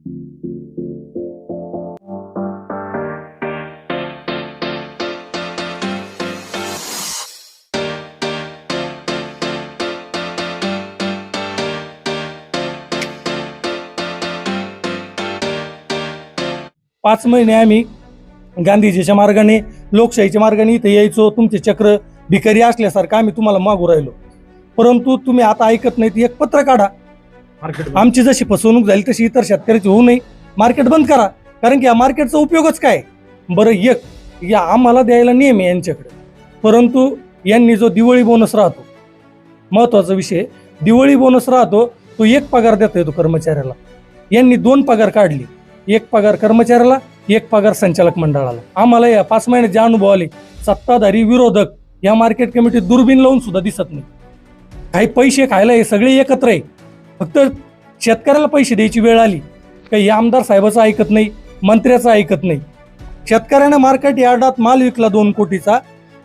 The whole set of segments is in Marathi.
पाच महिने आम्ही गांधीजीच्या मार्गाने लोकशाहीच्या मार्गाने इथे यायचो. तुमचे चक्र भिकारी असल्यासारखं आम्ही तुम्हाला मागू राहिलो. परंतु तुम्ही आता ऐकत नाही ती एक पत्र काढा. आमची जशी फसवणूक झाली तशी इतर शेतकऱ्याची होऊ नये. मार्केट बंद करा. कारण की या मार्केटचा उपयोगच काय? बरं एक या आम्हाला द्यायला नियम आहे यांच्याकडे. परंतु यांनी जो दिवाळी बोनस राहतो महत्त्वाचा विषय दिवाळी बोनस राहतो तो एक पगार देता येतो कर्मचाऱ्याला. यांनी दोन पगार काढले. एक पगार कर्मचाऱ्याला एक पगार संचालक मंडळाला. आम्हाला या पाच महिन्यात जे अनुभव आले सत्ताधारी विरोधक या मार्केट कमिटीत दुर्बीन लावून सुद्धा दिसत नाही काही पैसे खायला हे सगळे एकत्र आहे. फक्त शेतकऱ्याला पैसे द्यायची वेळ आली. काही आमदार साहेबाचं ऐकत नाही मंत्र्याचं ऐकत नाही. शेतकऱ्यानं मार्केट यार्डात माल विकला दोन कोटीचा.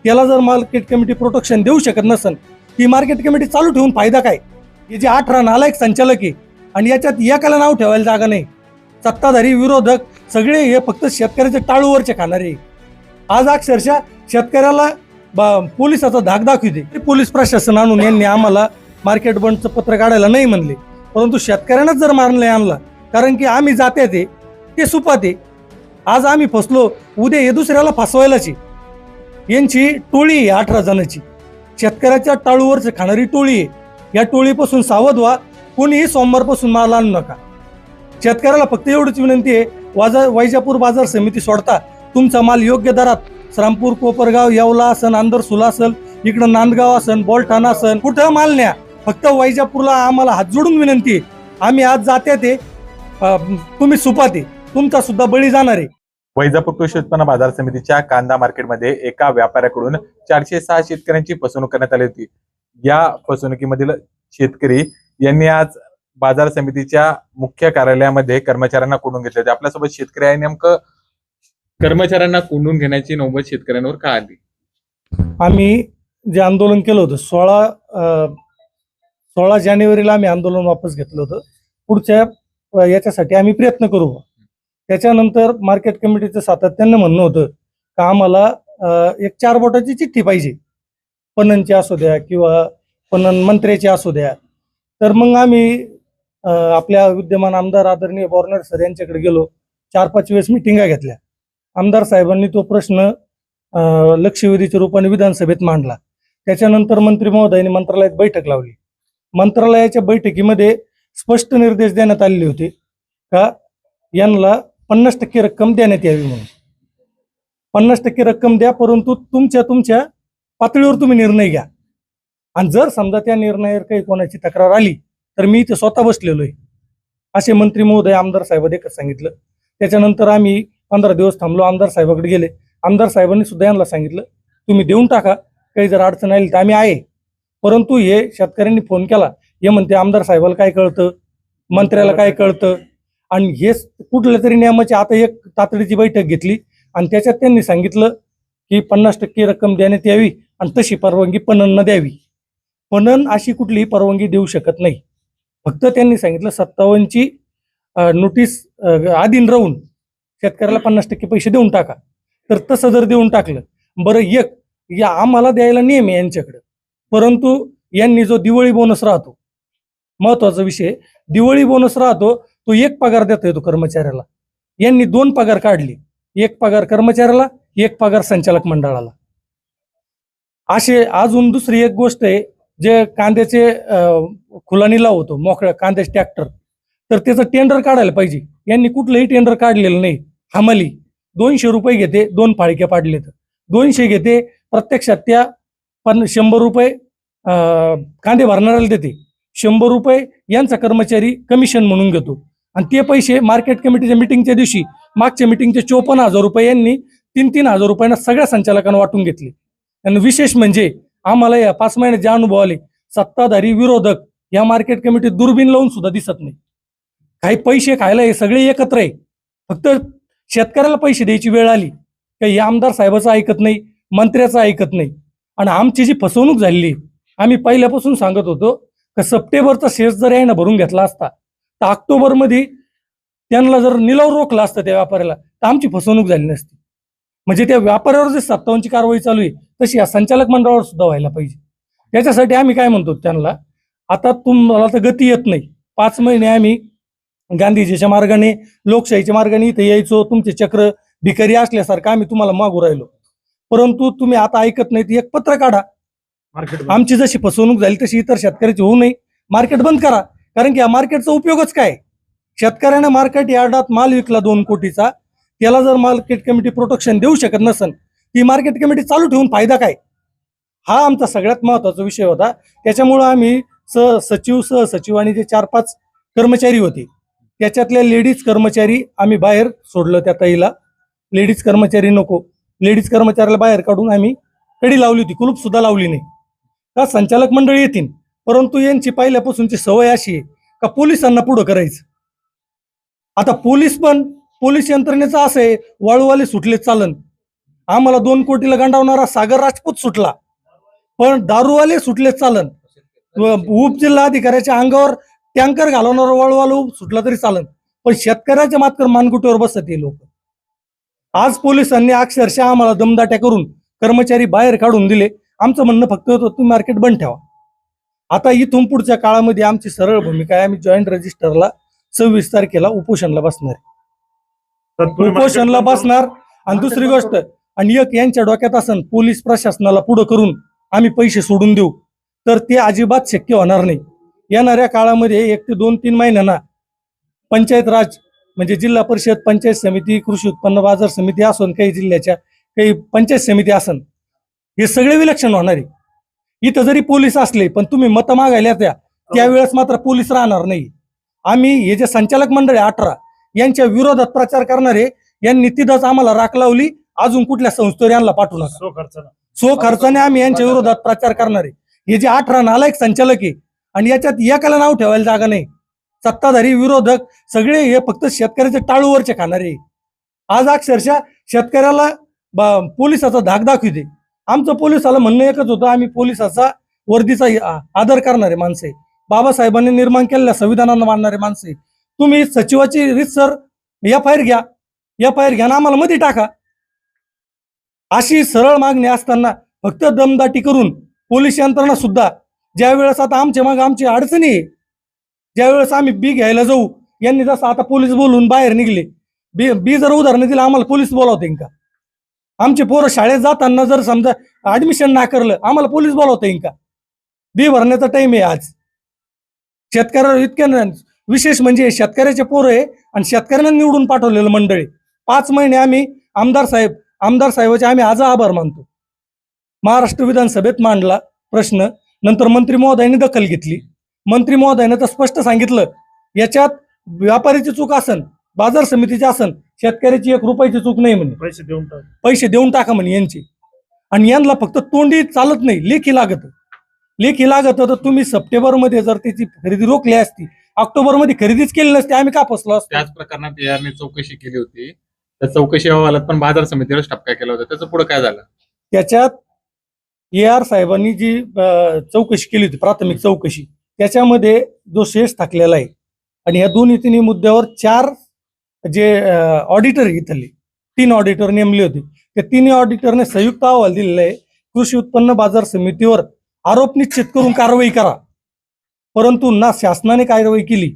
त्याला जर मार्केट कमिटी प्रोटेक्शन देऊ शकत नसेल ती मार्केट कमिटी चालू ठेवून फायदा काय? हे जे अठरा नालायक संचालक आहे आणि याच्यात एकाला नाव ठेवायला जागा नाही. सत्ताधारी विरोधक सगळे हे फक्त शेतकऱ्याचे टाळूवरचे खाणारे आज अक्षरशः शेतकऱ्याला बा- पोलिसाचा धाक दाखविते ते पोलीस प्रशासन आणून यांनी आम्हाला मार्केट बंडचं पत्र काढायला नाही म्हणले. परंतु शेतकऱ्यांनाच जर मारले आणला कारण की आम्ही जाते ते ते सुपाते. आज आम्ही फसलो उद्या हे दुसऱ्याला फसवायलाच. आहे यांची टोळी आहे अठरा जणांची. शेतकऱ्याच्या टाळूवरच खाणारी टोळी आहे. या टोळीपासून सावध व्हा कोणीही सोमवारपासून माल आणू नका. शेतकऱ्याला फक्त एवढीच विनंती आहे वाजा वैजापूर बाजार समिती सोडता तुमचा माल योग्य दरात श्रामपूर कोपरगाव येवला असन आंदर सुला असन इकडं नांदगाव असन बोलठाणा असन कुठं माल न्या. फक्त वैजापूरला आम्हाला हात जोडून विनंती आहे. आम्ही आज जाते ते तुम्ही सुपाते तुमचा सुद्धा बळी जाणार आहे. वैजापूर कृषी उत्पन्न बाजार समितीच्या कांदा मार्केटमध्ये एका व्यापाऱ्याकडून चारशे सहा शेतकऱ्यांची फसवणूक करण्यात आली होती. या फसवणुकीमधील शेतकरी यांनी आज बाजार समितीच्या मुख्य कार्यालयामध्ये कर्मचाऱ्यांना कोंडून घेतले होते. आपल्यासोबत शेतकरी आहे नेमकं. कर्मचाऱ्यांना कोंडून घेण्याची नौबत शेतकऱ्यांवर का आली? आम्ही जे आंदोलन केलं होतं सोळा सोळा जानेवारीला आम्ही आंदोलन वापस घेतलं होतं. पुढच्या याच्यासाठी आम्ही प्रयत्न करू. त्याच्यानंतर मार्केट कमिटीचं सातत्यानं म्हणणं होतं का आम्हाला एक चार बोटाची चिठ्ठी पाहिजे. पणनची असू द्या किंवा पणन मंत्र्याची असू द्या. तर मग आम्ही आपल्या विद्यमान आमदार आदरणीय बॉर्नर सर यांच्याकडे गेलो. चार पाच वेळेस मिटिंगा घेतल्या. आमदार साहेबांनी तो प्रश्न लक्षवेधीच्या रूपाने विधानसभेत मांडला. त्याच्यानंतर मंत्री महोदयांनी मंत्रालयात बैठक लावली. मंत्रालयाच्या बैठकीमध्ये स्पष्ट निर्देश देण्यात आलेले होते का? यांना पन्नास टक्के रक्कम देण्यात यावी म्हणून. पन्नास टक्के रक्कम द्या परंतु तुमच्या तुमच्या पातळीवर तुम्ही निर्णय घ्या. आणि जर समजा त्या निर्णयावर काही कोणाची तक्रार आली तर मी इथे स्वतः बसलेलो आहे. असे मंत्री महोदय आमदार साहेबांनी एकच सांगितलं. त्याच्यानंतर आम्ही पंधरा दिवस थांबलो आमदार साहेबाकडे गेले. आमदार साहेबांनी सुद्धा यांना सांगितलं तुम्ही देऊन टाका. काही जर अडचण आली तर आम्ही आहे. परंतु हे शेतकऱ्यांनी फोन केला. हे म्हणते आमदार साहेबाला काय कळतं? मंत्र्याला काय कळतं? आणि हे कुठल्या तरी नियमाची आता एक तातडीची बैठक घेतली आणि त्याच्यात त्यांनी सांगितलं की पन्नास टक्के रक्कम देण्यात यावी आणि तशी परवानगी पणन द्यावी. पणन अशी कुठलीही परवानगी देऊ शकत नाही. फक्त त्यांनी सांगितलं सत्तावन्नची नोटीस आधीन अधीन राहून शेतकऱ्याला पन्नास टक्के पैसे देऊन टाका. तर तसं जर देऊन टाकलं बरं एक या आम्हाला द्यायला नियम आहे यांच्याकडं. परंतु यांनी जो दिवाळी बोनस राहतो महत्त्वाचा विषय दिवाळी बोनस राहतो तो एक पगार देता येतो कर्मचाऱ्याला. यांनी दोन पगार काढले. एक पगार कर्मचाऱ्याला एक पगार संचालक मंडळाला. असे अजून दुसरी एक गोष्ट आहे जे कांद्याचे अं, खुला निलाव होतो मोकळ्या कांद्याचे ट्रॅक्टर तर त्याचं टेंडर काढायला पाहिजे. यांनी कुठलंही टेंडर काढलेलं नाही. हमाली. दोनशे रुपये घेते दोन फाळक्या पाडले तर दोनशे घेते प्रत्यक्षात त्या पण शंभर रुपये कांदे भरणाऱ्याला देते. शंभर रुपये यांचा कर्मचारी कमिशन म्हणून घेतो. आणि ते पैसे मार्केट कमिटीच्या मिटिंगच्या दिवशी मागच्या मिटिंगचे चोपन्न हजार रुपये यांनी तीन तीन हजार रुपयांना सगळ्या संचालकांना वाटून घेतले. आणि विशेष म्हणजे आम्हाला या पाच महिन्यात जे अनुभव आले सत्ताधारी विरोधक या मार्केट कमिटीत दुर्बीन लावून सुद्धा दिसत नाही. काही पैसे खायला हे सगळे एकत्र आहे. फक्त शेतकऱ्याला पैसे द्यायची वेळ आली. काही आमदार साहेबाचं ऐकत नाही मंत्र्याचं ऐकत नाही. आणि आमची जी फसवणूक झालेली आहे, आम्ही पहिल्यापासून सांगत होतो का सप्टेंबरचा शेष जर यायनं भरून घेतला असता तर ऑक्टोबरमध्ये त्यांना जर निलाव रोखला असतं त्या व्यापाऱ्याला तर आमची फसवणूक झाली नसती. म्हणजे त्या व्यापाऱ्यावर जे सत्तावन्नची कारवाई चालू आहे तशी या संचालक मंडळावर सुद्धा व्हायला पाहिजे. त्याच्यासाठी आम्ही काय म्हणतो त्यांना आता तुम्हाला तर गती येत नाही. पाच महिने आम्ही गांधीजीच्या मार्गाने लोकशाहीच्या मार्गाने इथे यायचो तुमचे चक्र भिकारी असल्यासारखं आम्ही तुम्हाला मागू राहिलो. परंतु तुम्ही आता ऐकत नाही ती एक पत्र काढा. मार्केट आमची जशी फसवणूक झाली तशी इतर शेतकऱ्याची होऊ नये. मार्केट बंद करा. कारण की या मार्केटचा उपयोगच काय? शेतकऱ्याने मार्केट यार्डात माल विकला दोन कोटीचा. त्याला जर मार्केट कमिटी प्रोटेक्शन देऊ शकत नसन ती मार्केट कमिटी चालू ठेवून फायदा काय? हा आमचा सगळ्यात महत्त्वाचा विषय होता. त्याच्यामुळं आम्ही स सचिव सहसचिव आणि जे चार पाच कर्मचारी होते त्याच्यातल्या लेडीज कर्मचारी आम्ही बाहेर सोडलं त्या ताईला. लेडीज कर्मचारी नको. लेडीज कर्मचाऱ्याला बाहेर काढून आम्ही कडी लावली होती. कुलूप सुद्धा लावली नाही. का संचालक मंडळी येतील? परंतु यांची पहिल्यापासूनची सवय अशी आहे का पोलिसांना पुढं करायचं? आता पोलीस पण पोलीस यंत्रणेचं असं आहे वाळूवाले सुटले चालन. आम्हाला दोन कोटीला गंडावणारा सागर राजपूत सुटला. पण दारूवाले सुटले चालन. उपजिल्हा अधिकाऱ्याच्या अंगावर टँकर घालवणारा वाळूवाला सुटला तरी चालन. पण शेतकऱ्याच्या मात्र मानकुटीवर बसत हे लोक. आज पोलिसांनी अक्षरशः आम्हाला दमदाट्या करून कर्मचारी बाहेर काढून दिले. आमचं म्हणणं फक्त होतं तुम्ही मार्केट बंद ठेवा. आता इथून पुढच्या काळामध्ये आमची सरळ भूमिका आहे. आम्ही जॉईंट रजिस्टरला सव्वीस तारखेला उपोषणला बसणार. उपोषणला बसणार. आणि दुसरी गोष्ट आणि एक यांच्या डोक्यात असन पोलीस प्रशासनाला पुढं करून आम्ही पैसे सोडून देऊ. तर ते अजिबात शक्य होणार नाही. येणाऱ्या काळामध्ये एक ते दोन तीन महिन्यांना पंचायत राज म्हणजे जिल्हा परिषद पंचायत समिती कृषी उत्पन्न बाजार समिती असून काही जिल्ह्याच्या काही पंचायत समिती असन हे सगळे विलक्षण होणार आहे. इथं जरी पोलीस असले पण तुम्ही मतं मागायला त्या त्यावेळेस मात्र पोलीस राहणार नाही. आम्ही हे जे संचालक मंडळ आहे अठरा यांच्या विरोधात प्रचार करणारे यांनी तिथंच आम्हाला राख लावली अजून कुठल्या संस्थेवर यांना पाठवू नका. सो खर्च सो खर्चाने आम्ही यांच्या विरोधात प्रचार करणार. आहे हे जे अठरा नालायक संचालक आहे आणि याच्यात एकाला नाव ठेवायला जागा नाही. सत्ताधारी विरोधक सगळे हे फक्त शेतकऱ्याचे टाळूवरचे खाणारे. आज अक्षरशः शेतकऱ्याला पोलिसाचा धाक दाखविते. आमचं पोलिसाला म्हणणं एकच होतं आम्ही पोलिसाचा वर्दीचा आदर करणारे माणसे बाबासाहेबांनी निर्माण केलेल्या संविधानानं मानणारे माणसे तुम्ही सचिवाची रितसर एफ आय आर घ्या. एफ आय आर घ्या ना आम्हाला मध्ये टाका. अशी सरळ मागणी असताना फक्त दमदाटी करून पोलीस यंत्रणा सुद्धा ज्या वेळेस आता आमच्या मग आमची अडचणी ज्यावेळेस आम्ही बी घ्यायला जाऊ यांनी जसं आता पोलीस बोलून बाहेर निघले. बी बी जर उदाहरण दिलं आम्हाला पोलीस बोलावते का? आमचे पोरं शाळेत जाताना जर समजा ऍडमिशन नाकारलं आम्हाला पोलीस बोलावते का? बी भरण्याचा टाइम आहे आज. शेतकऱ्यावर इतक्या विशेष म्हणजे शेतकऱ्याचे पोरं आहे आणि शेतकऱ्यांना निवडून पाठवलेलं मंडळी पाच महिने आम्ही आमदार साहेब आमदार साहेबाचे आम्ही आज आभार मानतो. महाराष्ट्र विधानसभेत मांडला प्रश्न नंतर मंत्री महोदयांनी दखल घेतली. मंत्री महोदयानं तर स्पष्ट सांगितलं याच्यात व्यापाऱ्याची चूक असन बाजार समितीची असन शेतकऱ्याची एक रुपयाची चूक नाही म्हणे. पैसे देऊन टाक. पैसे देऊन टाका म्हणे यांचे. आणि यांना फक्त तोंडी चालत नाही लेखी लागत. लेखी लागत तर तुम्ही सप्टेंबरमध्ये जर त्याची खरेदी रोखली असती ऑक्टोबरमध्ये खरेदीच केली नसती आम्ही का फसलो असतो? त्याच प्रकरणात चौकशी केली होती. त्या चौकशी अहवालात पण बाजार समितीवरच टपका केला होता. त्याचं पुढे काय झालं? त्याच्यात ए आर साहेबांनी जी अं, चौकशी केली होती प्राथमिक चौकशी त्याच्यामध्ये जो शेष टाकलेला आहे आणि या दोन्ही तिन्ही मुद्द्यावर चार जे ऑडिटर इथले तीन ऑडिटर नेमले होते. त्या तिन्ही ऑडिटरने संयुक्त अहवाल दिलेला आहे कृषी उत्पन्न बाजार समितीवर आरोप निश्चित करून कारवाई करा. परंतु ना शासनाने कारवाई केली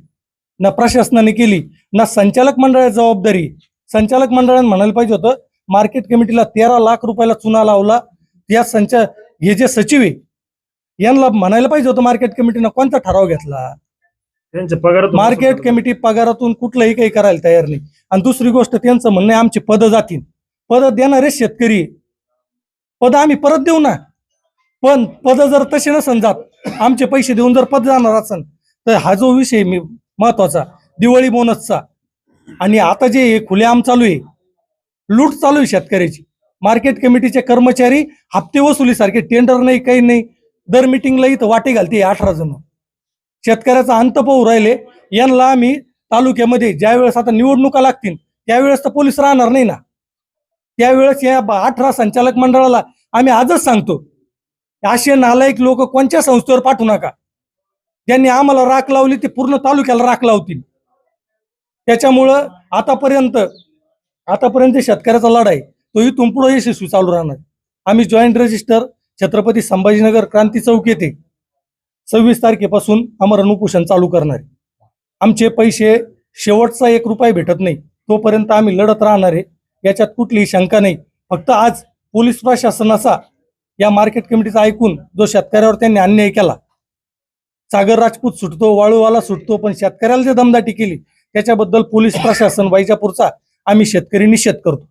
ना प्रशासनाने केली ना संचालक मंडळाची जबाबदारी. संचालक मंडळाने म्हणायला पाहिजे होतं मार्केट कमिटीला तेरा लाख रुपयाला चुना लावला. या संचा हे जे सचिव आहे यांना म्हणायला पाहिजे होतं मार्केट कमिटीनं कोणता ठराव घेतला? त्यांचे पगार मार्केट कमिटी पगारातून कुठलंही काही करायला तयार नाही. आणि दुसरी गोष्ट त्यांचं म्हणणं आहे आमची पदं जातील. पदं देणारे शेतकरी. पद आम्ही परत देऊ ना. पण पद जर तसे नसन जात आमचे पैसे देऊन जर पद जाणार असन तर हा जो विषय मी महत्त्वाचा दिवाळी बोनसचा आणि आता जे खुलेआम चालू आहे लूट चालू आहे शेतकऱ्याची. मार्केट कमिटीचे कर्मचारी हप्ते वसुलीसारखे टेंडर नाही काही नाही. दर मिटिंगला इथं वाटे घालते अठरा जण. शेतकऱ्याचा अंत पाहू राहिले. यांना आम्ही तालुक्यामध्ये ज्यावेळेस आता निवडणुका लागतील त्यावेळेस तर पोलीस राहणार नाही ना. त्यावेळेस या अठरा संचालक मंडळाला आम्ही आजच सांगतो असे नालायक लोक कोणत्या संस्थेवर पाठवू नका. ज्यांनी आम्हाला राख लावली ते पूर्ण तालुक्याला राख लावतील. त्याच्यामुळं आतापर्यंत आतापर्यंत शेतकऱ्याचा लढाई तो इथून पुढे यशस्वी चालू राहणार. आम्ही जॉईंट रजिस्टर छत्रपती संभाजीनगर क्रांती चौक येथे सव्वीस तारखेपासून आमरण उपोषण चालू करणार आहे. आमचे पैसे शेवटचा एक रुपया भेटत नाही. तोपर्यंत आम्ही लढत राहणार आहे. याच्यात कुठलीही शंका नाही. फक्त आज पोलीस प्रशासनाचा या मार्केट कमिटीचा ऐकून जो शेतकऱ्यावर त्यांनी अन्याय केला सागर राजपूत सुटतो वाळूवाला सुटतो पण शेतकऱ्याला जे दमदाटी केली त्याच्याबद्दल पोलीस प्रशासन वैजापूरचा आम्ही शेतकरी निषेध करतो.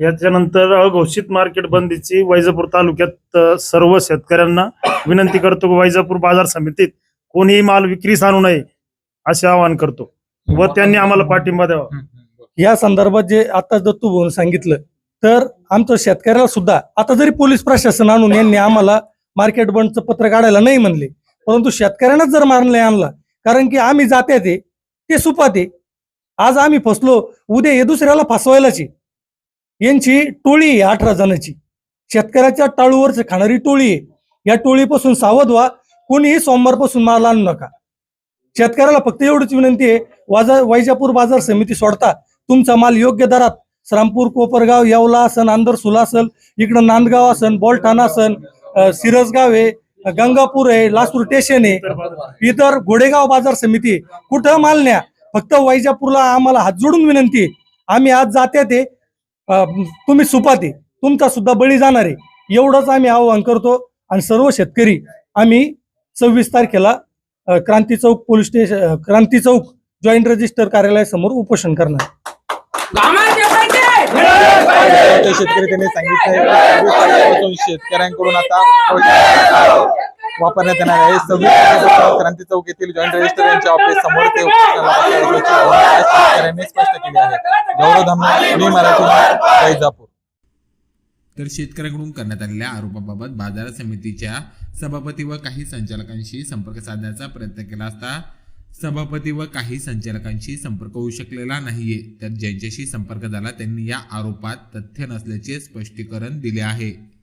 याच्यानंतर अघोषित मार्केट बंदीची वैजापूर तालुक्यात सर्व शेतकऱ्यांना विनंती करतो की वैजापूर बाजार समितीत कोणीही माल विक्रीस आणू नये असे आवाहन करतो व त्यांनी आम्हाला पाठिंबा द्यावा. या संदर्भात जे आताच दत्तू भाऊन सांगितलं तर आमचं शेतकऱ्याला सुद्धा आता जरी पोलीस प्रशासन आणून यांनी आम्हाला मार्केट बंदचं पत्र काढायला नाही म्हणले परंतु शेतकऱ्यांनाच जर मारले आणला कारण की आम्ही जाते ते ते सुपाते आज आम्ही फसलो उद्या हे दुसऱ्याला फसवायलाच. यांची टोळी आहे अठरा जणांची. शेतकऱ्याच्या टाळूवरच खाणारी टोळी आहे. या टोळीपासून सावध व्हा. कोणीही सोमवारपासून माल आणू नका. शेतकऱ्याला फक्त एवढीच विनंती आहे वाजा वैजापूर बाजार समिती सोडता. तुमचा माल योग्य दरात. श्रामपूर कोपरगाव येवला असन आंदरसुला असेल इकडं नांदगाव असन बोलठाणा असन सिरसगाव आहे गंगापूर आहे लासूर स्टेशन आहे इतर घोडेगाव बाजार समिती आहे. कुठं माल न्या? फक्त वैजापूरला आम्हाला हात जोडून विनंती आहे. आम्ही आज जाते ते तुम्ही सुपाते तुमचा सुद्धा बळी जाणार आहे एवढंच आम्ही आवाहन करतो. आणि सर्व शेतकरी आम्ही सव्वीस तारखेला Kranti Chowk police station Kranti Chowk joint register कार्यालयासमोर उपोषण करणार. शेतकरी त्यांनी सांगितलं शेतकऱ्यांकडून आता वापरण्यात येणार आहे. सव्वीस क्रांती चौक येथील जॉईंट रजिस्टर यांच्या ऑफिस समोर ते शेतकऱ्यांनी स्पष्ट केली आहे. मी मराठी वैजापूर. तर शेतकऱ्यांकडून करण्यात आलेल्या आरोपाबाबत बाजार समितीच्या सभापती व काही संचालकांशी संपर्क साधण्याचा प्रयत्न केला असता सभापती व काही संचालकांशी संपर्क होऊ शकलेला नाहीये. तर ज्यांच्याशी संपर्क झाला त्यांनी या आरोपात तथ्य नसल्याचे स्पष्टीकरण दिले आहे.